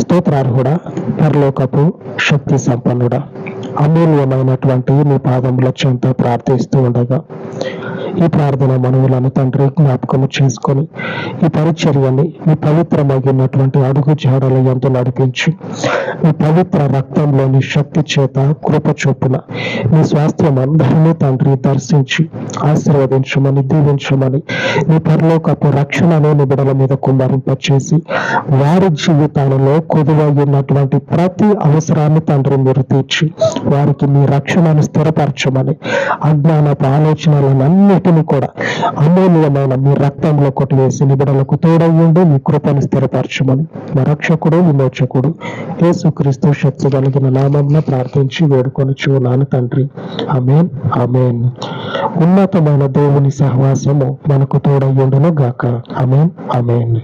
స్తోత్రార్హుడ పరలోకపు శక్తి సంపన్నుడ అమూల్యమైనటువంటి నీ పాదముల చెంత ప్రార్థిస్తూ ఉండగా ఈ ప్రార్థన మనవులను తండ్రి జ్ఞాపకము చేసుకొని ఈ పరిచర్యని మీ పవిత్రమైనటువంటి అడుగు జాడలు ఎంత నడిపించి. మీ పవిత్ర రక్తంలోని శక్తి చేత కృప చొప్పున మీ స్వాస్థ్యం అందరినీ తండ్రి దర్శించి ఆశీర్వదించమని దీవించమని మీ పరలోకపు రక్షణను నిబిడల మీద కుమ్మరింపచేసి వారి జీవితాలలో కొదువై ప్రతి అవసరాన్ని తండ్రి మీరు తీర్చి వారికి మీ రక్షణను స్థిరపరచమని అజ్ఞానపు ఆలోచనలన్నిటిని కూడా అమూల్యమైన మీ రక్తంలో కొట్టివేసి నిబిడలకు తోడయ్యండి మీ కృపను స్థిరపరచమని. మా రక్షకుడు విమోచకుడు యేసుక్రీస్తు శక్తి కలిగిన నామంలో ప్రార్థించి వేడుకొని చూనాను తండ్రి. అమేన్ అమేన్ ఉన్నతమైన దేవుని సహవాసము మనకు తోడయ్యుండును గాక. అమేన్ అమేన్